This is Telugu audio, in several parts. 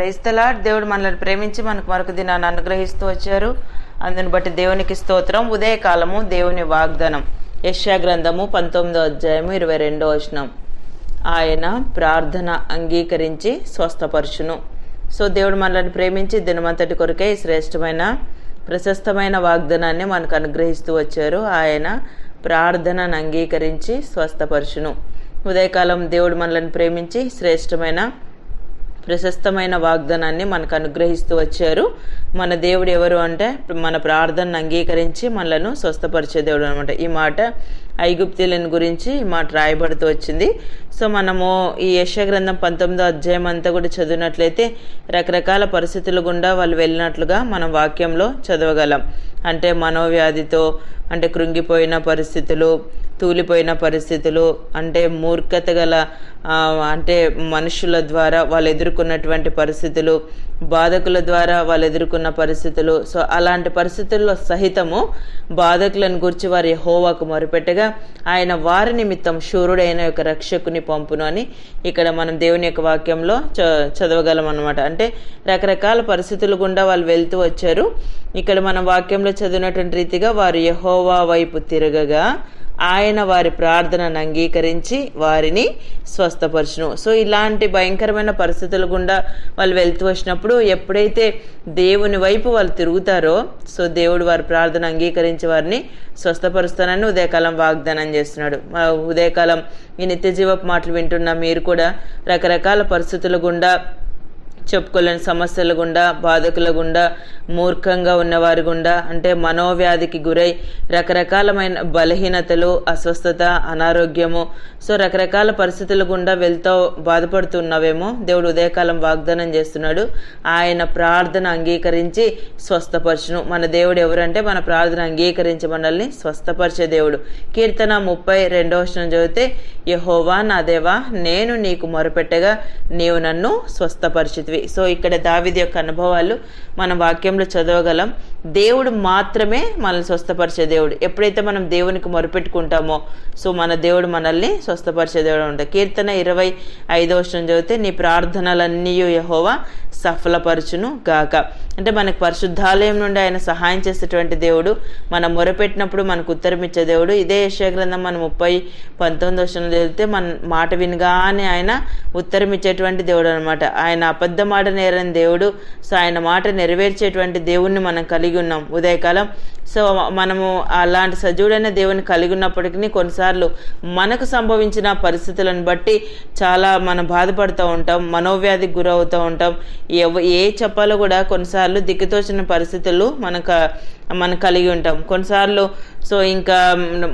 క్రైస్తలా దేవుడు మనల్ని ప్రేమించి మనకు మరొక దినాన్ని అనుగ్రహిస్తూ వచ్చారు. అందుని బట్టి దేవునికి స్తోత్రం. ఉదయకాలము దేవుని వాగ్దానం. యశ్యా గ్రంథము పంతొమ్మిదో అధ్యాయము ఇరవై రెండో వచనం. ఆయన ప్రార్థన అంగీకరించి స్వస్థపరచును. సో దేవుడు మనల్ని ప్రేమించి దినమంతటి కొరకే ఈ శ్రేష్టమైన ప్రశస్తమైన వాగ్దానాన్ని మనకు అనుగ్రహిస్తూ వచ్చారు. ఆయన ప్రార్థనను అంగీకరించి స్వస్థపరచును. ఉదయకాలం దేవుడు మనల్ని ప్రేమించి శ్రేష్టమైన ప్రశస్తమైన వాగ్దానాన్ని మనకు అనుగ్రహిస్తూ వచ్చారు. మన దేవుడు ఎవరు అంటే మన ప్రార్థనను అంగీకరించి మనలను స్వస్థపరిచే దేవుడు అనమాట ఈ మాట ఐగుప్తీలను గురించి మాట రాయబడుతూ వచ్చింది. సో మనము ఈ యశ గ్రంథం పంతొమ్మిదో అధ్యాయం అంతా కూడా చదివినట్లయితే రకరకాల పరిస్థితుల గుండా వాళ్ళు వెళ్ళినట్లుగా మనం వాక్యంలో చదవగలం. అంటే మనోవ్యాధితో అంటే కృంగిపోయిన పరిస్థితులు తూలిపోయిన పరిస్థితులు అంటే మూర్ఖత గల అంటే మనుషుల ద్వారా వాళ్ళు ఎదుర్కొన్నటువంటి పరిస్థితులు బాధకుల ద్వారా వాళ్ళు ఎదుర్కొన్న పరిస్థితులు. సో అలాంటి పరిస్థితుల్లో సహితము బాధకులను గురించి వారి హోవాకు మొరుపెట్టగా ఆయన వారి నిమిత్తం శూరుడైన యొక్క రక్షకుని పంపును అని ఇక్కడ మనం దేవుని యొక్క వాక్యంలో చ చదవగలం అనమాట అంటే రకరకాల పరిస్థితులు గుండా వాళ్ళు వెళ్తూ వచ్చారు. ఇక్కడ మనం వాక్యంలో చదివినటువంటి రీతిగా వారు యహోవా వైపు తిరగగా ఆయన వారి ప్రార్థనను అంగీకరించి వారిని స్వస్థపరచును. సో ఇలాంటి భయంకరమైన పరిస్థితుల గుండా వాళ్ళు వెళ్తూ వచ్చినప్పుడు ఎప్పుడైతే దేవుని వైపు వాళ్ళు తిరుగుతారో సో దేవుడు వారి ప్రార్థన అంగీకరించి వారిని స్వస్థపరుస్తానని ఉదయకాలం వాగ్దానం చేస్తున్నాడు. ఉదయకాలం ఈ నిత్య జీవపు మాటలు వింటున్న మీరు కూడా రకరకాల పరిస్థితుల గుండా చెప్పుకోలేని సమస్యల గుండా బాధకుల గుండా మూర్ఖంగా ఉన్నవారి గుండా అంటే మనోవ్యాధికి గురై రకరకాలమైన బలహీనతలు అస్వస్థత అనారోగ్యము. సో రకరకాల పరిస్థితుల గుండా వెళ్తూ బాధపడుతున్నావేమో? దేవుడు ఉదయకాలం వాగ్దానం చేస్తున్నాడు. ఆయన ప్రార్థన అంగీకరించి స్వస్థపరచును. మన దేవుడు ఎవరంటే మన ప్రార్థన అంగీకరించి మనల్ని స్వస్థపరిచే దేవుడు. కీర్తన ముప్పై రెండవ చదివితే యహోవా నా దేవా నేను నీకు మొరపెట్టగా నీవు నన్ను స్వస్థపరిచితివి. సో ఇక్కడ దావిది యొక్క అనుభవాలు మన వాక్యంలో చదవగలం. దేవుడు మాత్రమే మనల్ని స్వస్థపరిచే దేవుడు. ఎప్పుడైతే మనం దేవునికి మొరపెట్టుకుంటామో సో మన దేవుడు మనల్ని స్వస్థపరిచే దేవుడు ఉంటాడు. కీర్తన ఇరవై ఐదో వర్షం చదివితే నీ ప్రార్థనలన్నీ యహోవా సఫలపరచును గాక. అంటే మనకు పరిశుద్ధాలయం నుండి ఆయన సహాయం చేసేటువంటి దేవుడు మనం మొరపెట్టినప్పుడు మనకు ఉత్తరం ఇచ్చే దేవుడు. ఇదే యశయ మనం ముప్పై పంతొమ్మిది వచ్చిన చదివితే మన మాట వినగానే ఆయన ఉత్తరం ఇచ్చేటువంటి దేవుడు అనమాట ఆయన అబద్ధ మాట నేరని దేవుడు సో ఆయన మాట నెరవేర్చేటువంటి దేవుణ్ణి మనం కలిగి కలిగి ఉన్నాం ఉదయకాలం. సో మనము అలాంటి సజీవుడైన దేవుని కలిగి ఉన్నప్పటికీ కొన్నిసార్లు మనకు సంభవించిన పరిస్థితులను బట్టి చాలా మనం బాధపడుతూ ఉంటాం మనోవ్యాధికి గురవుతూ ఉంటాం. ఎవ ఏ చెప్పాలో కూడా కొన్నిసార్లు దిక్కుతోచిన పరిస్థితులు మనకు మనం కలిగి ఉంటాం. కొన్నిసార్లు సో ఇంకా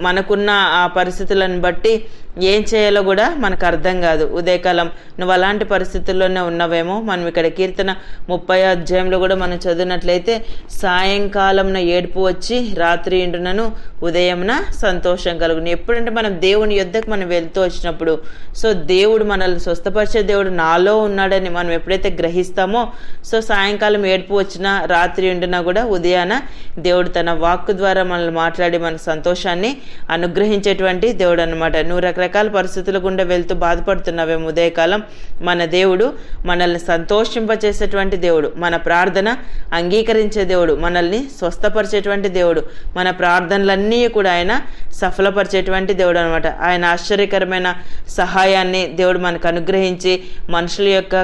మనకున్న ఆ పరిస్థితులను బట్టి ఏం చేయాలో కూడా మనకు అర్థం కాదు. ఉదయకాలం నువ్వు అలాంటి పరిస్థితుల్లోనే ఉన్నవేమో. మనం ఇక్కడ కీర్తన ముప్పై అధ్యాయంలో కూడా మనం చదివినట్లయితే సాయంకాలంన ఏడుపు వచ్చి రాత్రి ఇండునను ఉదయంన సంతోషం కలుగును. ఎప్పుడంటే మనం దేవుని యుద్ధకు మనం వెళ్తూ వచ్చినప్పుడు. సో దేవుడు మనల్ని స్వస్థపరిచే దేవుడు నాలో ఉన్నాడని మనం ఎప్పుడైతే గ్రహిస్తామో సో సాయంకాలం ఏడుపు వచ్చినా రాత్రి ఉండినా కూడా ఉదయాన దేవుడు తన వాక్కు ద్వారా మనల్ని మాట్లాడి మన సంతోషాన్ని అనుగ్రహించేటువంటి దేవుడు అనమాట నువ్వు రకరకాల పరిస్థితుల గుండా వెళ్తూ బాధపడుతున్నావేమో ఉదయకాలం. మన దేవుడు మనల్ని సంతోషింపచేసేటువంటి దేవుడు. మన ప్రార్థన అంగీకరించే దేవుడు. మనల్ని స్వస్థపరిచేటువంటి దేవుడు. మన ప్రార్థనలన్నీ కూడా ఆయన సఫలపరిచేటువంటి దేవుడు అనమాట ఆయన ఆశ్చర్యకరమైన సహాయాన్ని దేవుడు మనకు అనుగ్రహించి మనుషుల యొక్క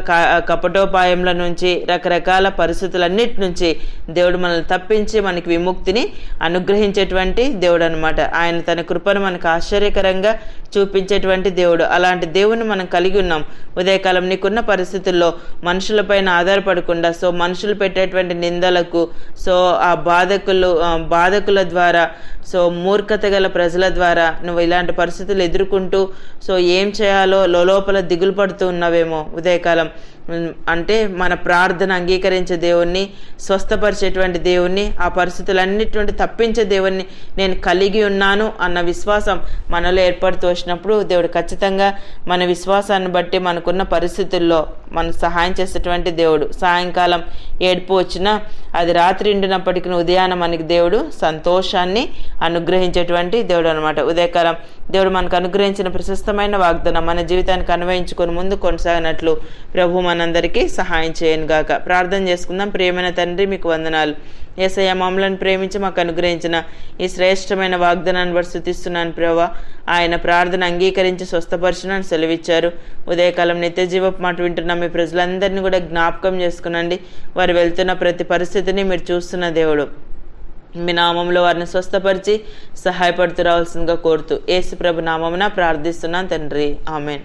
కపటోపాయంల నుంచి రకరకాల పరిస్థితులన్నిటి నుంచి దేవుడు మనల్ని తప్పించి మనకి విముక్తిని అనుగ్రహించేటువంటి దేవుడు అనమాట ఆయన తన కృపను మనకు ఆశ్చర్యకరంగా చూపించేటువంటి దేవుడు. అలాంటి దేవుని మనం కలిగి ఉన్నాం. ఉదయకాలం నీకున్న పరిస్థితుల్లో మనుషులపైన ఆధారపడకుండా సో మనుషులు పెట్టేటువంటి నిందలకు సో ఆ బాధకులు బాధకుల ద్వారా సో మూర్ఖత గల ప్రజల ద్వారా నువ్వు ఇలాంటి పరిస్థితులు ఎదుర్కొంటూ సో ఏం చేయాలో లోపల దిగులు పడుతూ ఉన్నావేమో ఉదయకాలం. అంటే మన ప్రార్థన అంగీకరించే దేవుణ్ణి స్వస్థపరిచేటువంటి దేవుణ్ణి ఆ పరిస్థితులన్నిటి నుండి తప్పించే దేవుణ్ణి నేను కలిగి ఉన్నాను అన్న విశ్వాసం మనలో ఏర్పడుతూ వచ్చినప్పుడు దేవుడు ఖచ్చితంగా మన విశ్వాసాన్ని బట్టి మనకున్న పరిస్థితుల్లో మనకు సహాయం చేసేటువంటి దేవుడు. సాయంకాలం ఏడుపు వచ్చినా అది రాత్రి ఉండినప్పటికీ ఉదయాన మనకి దేవుడు సంతోషాన్ని అనుగ్రహించేటువంటి దేవుడు అనమాట ఉదయకాలం దేవుడు మనకు అనుగ్రహించిన ప్రశస్తమైన వాగ్దానం మన జీవితానికి అన్వయించుకొని ముందు కొనసాగినట్లు ప్రభు మనందరికీ సహాయం చేయను గాక ప్రార్థన చేసుకుందాం. ప్రియమైన తండ్రి మీకు వందనాలు. ఏసయ్య మమ్మలను ప్రేమించి మాకు అనుగ్రహించిన ఈ శ్రేష్టమైన వాగ్దానాన్ని బట్టి స్థుతిస్తున్నాను ప్రభా. ఆయన ప్రార్థన అంగీకరించి స్వస్థపరచునని సెలవిచ్చారు. ఉదయకాలం నిత్య జీవపు మాట వింటున్న మీ ప్రజలందరినీ కూడా జ్ఞాపకం చేసుకునండి. వారు వెళ్తున్న ప్రతి పరిస్థితిని మీరు చూస్తున్న దేవుడు. మీ నామంలో వారిని స్వస్థపరిచి సహాయపడుతూ రావాల్సిందిగా కోరుతూ యేసు ప్రభు నామమున ప్రార్థిస్తున్నాను తండ్రి. ఆమెన్.